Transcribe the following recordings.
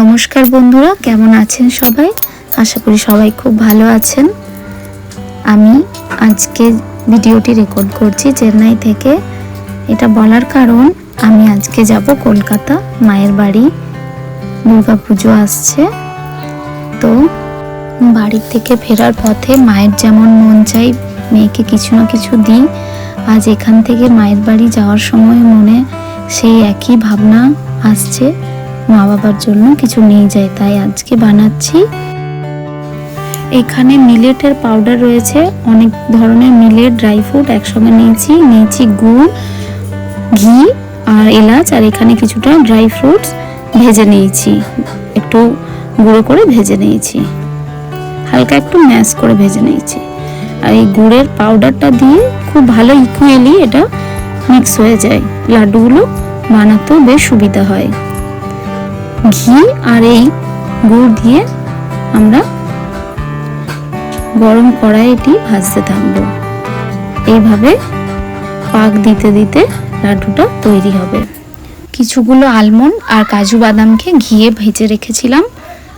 নমস্কার বন্ধুরা, কেমন আছেন সবাই? আশা করি সবাই খুব ভালো আছেন। আমি আজকে ভিডিওটি রেকর্ড করছি চেন্নাই থেকে। এটা বলার কারণ, আমি আজকে যাব কলকাতা, মায়ের বাড়ি। দুর্গা পুজো আসছে। তো বাড়ি থেকে ফেরার পথে মায়ের যেমন মন চাই, মেয়েকে কিছু না কিছু দিই। আজ এখান থেকে মায়ের বাড়ি যাওয়ার সময় মনে সেই একই ভাবনা আসছে। মা বাবার জন্য কিছু নিয়ে যাই, তাই আজকে বানাচ্ছি। এখানে মিলেটের পাউডার রয়েছে, অনেক ধরনের মিলেট, ড্রাই ফ্রুট একসঙ্গে নিয়েছি নিয়েছি গুড়, ঘি আর এলাচ, আর এখানে কিছুটা ড্রাই ফ্রুটস ভেজে নিয়েছি, একটু গুঁড়ো করে ভেজে নিয়েছি, হালকা একটু ম্যাশ করে ভেজে নিয়েছি। আর এই গুড়ের পাউডারটা দিয়ে খুব ভালো ইকুয়েলি এটা মিক্স হয়ে যায়, লাড্ডুগুলো বানাতেও বেশ সুবিধা হয়। ঘি আর এই গুড় দিয়ে আমরা গরম কড়াইটি ভাজতে থাকব। এইভাবে পাক দিতে দিতে লাড্ডুটা তৈরি হবে। কিছুগুলো আলমন্ড আর কাজু বাদামকে ঘিয়ে ভেজে রেখেছিলাম।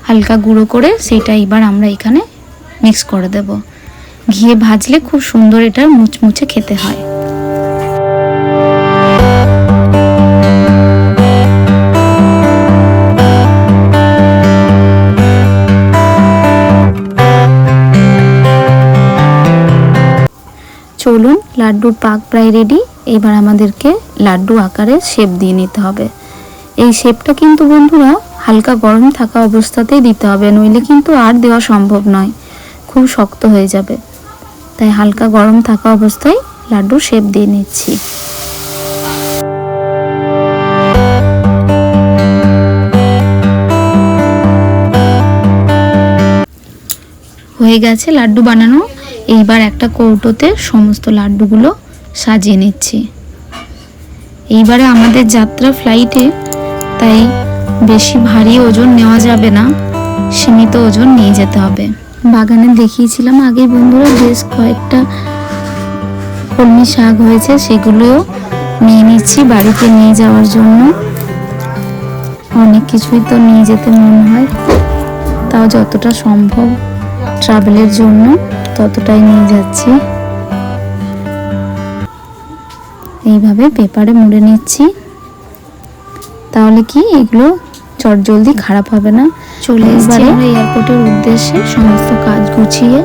হালকা গুঁড়ো করে সেটা এবার আমরা এখানে মিক্স করে দেব। ঘিয়ে ভাজলে খুব সুন্দর এটা মুচমুচে খেতে হয়। লাড্ডুর পাক প্রায় রেডি এবার আমাদেরকে লাড্ডু আকারে শেপ দিয়ে নিতে হবে। এই শেপটা কিন্তু বন্ধুরা হালকা গরম থাকা অবস্থাতেই দিতে হবে, নইলে কিন্তু আর দেওয়া সম্ভব নয়। খুব শক্ত হয়ে যাবে। তাই হালকা গরম থাকা অবস্থায় লাড্ডু শেপ দিয়ে নিচ্ছি। হয়ে গেছে লাড্ডু বানানো। এইবার একটা কৌটোতে সমস্ত লাড্ডুগুলো সাজিয়ে নিচ্ছি। এইবারে আমাদের যাত্রা ফ্লাইটে তাই বেশি ভারী ওজন নেওয়া যাবে না, সীমিত ওজন নিয়ে যেতে হবে। বাগানে দেখিয়েছিলাম আগে বন্ধুরা বেশ কয়েকটা কলমি শাক হয়েছে, সেগুলোও নিয়ে নিচ্ছি বাড়িতে নিয়ে যাওয়ার জন্য। অনেক কিছুই তো নিয়ে যেতে মনে হয়, তাও যতটা সম্ভব ট্রাভেলের জন্য। ততটাই নিয়ে যাচ্ছি। এইভাবে পেপারে মুড়ে নিচ্ছি। তাহলে কি এগুলো চট জলদি খারাপ হবে না? চলে এসেছি আমরা এয়ারপোর্টের উদ্দেশ্যে সমস্ত কাজ গুছিয়ে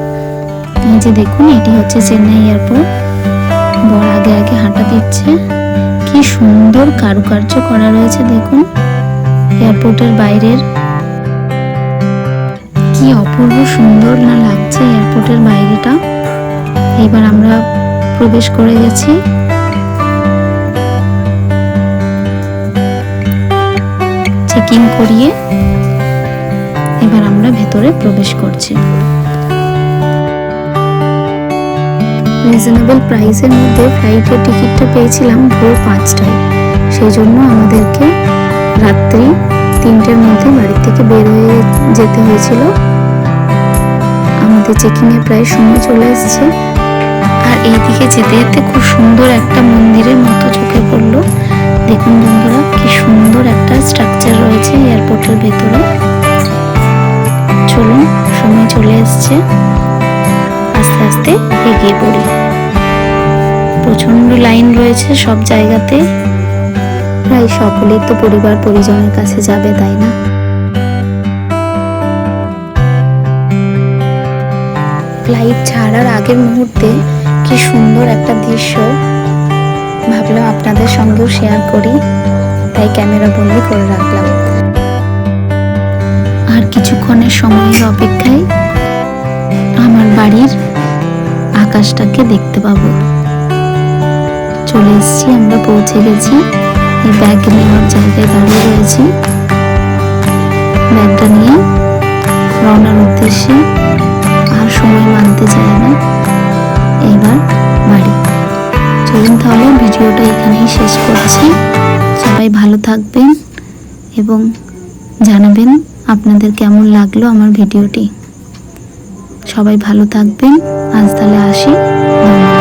এই যে দেখুন এটি হচ্ছে চেন্নাই এয়ারপোর্ট বর আগে আগে হাঁটা দিচ্ছে। কি সুন্দর কারুকার্য করা রয়েছে দেখুন। এয়ারপোর্টের বাইরের কি অপূর্ব সুন্দর না লাগছে এয়ারপোর্টের বাইরেটা? এবার আমরা প্রবেশ করে গেছি। চেকিং করিয়ে এবার আমরা ভেতরে প্রবেশ করছি। রিজনেবল প্রাইসের মধ্যে ফ্লাইটের টিকিটটা পেয়েছিলাম ভোর পাঁচটায়। সেই জন্য আমাদেরকে রাত্রি তিনটের মধ্যে বাড়ি থেকে বের হয়ে যেতে হয়েছিল। আমাদের চেকিংয়ে প্রায় সময় চলে এসেছে আর এই দিকে যেতে যেতে খুব সুন্দর একটা মন্দিরের মতো চোখে পড়ল। দেখুন বন্ধুরা, কি সুন্দর একটা স্ট্রাকচার রয়েছে এয়ারপোর্টের ভেতরে। চলুন, সময় চলে এসছে আস্তে আস্তে এগিয়ে পড়ি। প্রচণ্ড লাইন রয়েছে সব জায়গাতে। প্রায় সকলেই তো পরিবার পরিজনের কাছে যাবে, তাই না? ফ্লাইট ছাড়ার আগের মুহূর্তে কি সুন্দর একটা দৃশ্য ভাবলাম আপনাদের সঙ্গেও শেয়ার করি, তাই ক্যামেরা বন্দি করে রাখলাম। আর কিছুক্ষণের সময়ের অপেক্ষায় আমার বাড়ির আকাশটাকে দেখতে পাবো। চলে এসেছি, আমরা পৌঁছে গেছি ব্যাগ নেওয়ার জায়গায় দাঁড়িয়ে রয়েছি। ব্যাগটা নিয়ে রওনার উদ্দেশ্যে আর সময় মানতে চায় না। এবার বাড়ি। চলুন তাহলে ভিডিওটা এখানেই শেষ করছি। সবাই ভালো থাকবেন এবং জানাবেন আপনাদের কেমন লাগল আমার ভিডিওটি। সবাই ভালো থাকবেন। আজ তাহলে আসি। ধন্যবাদ।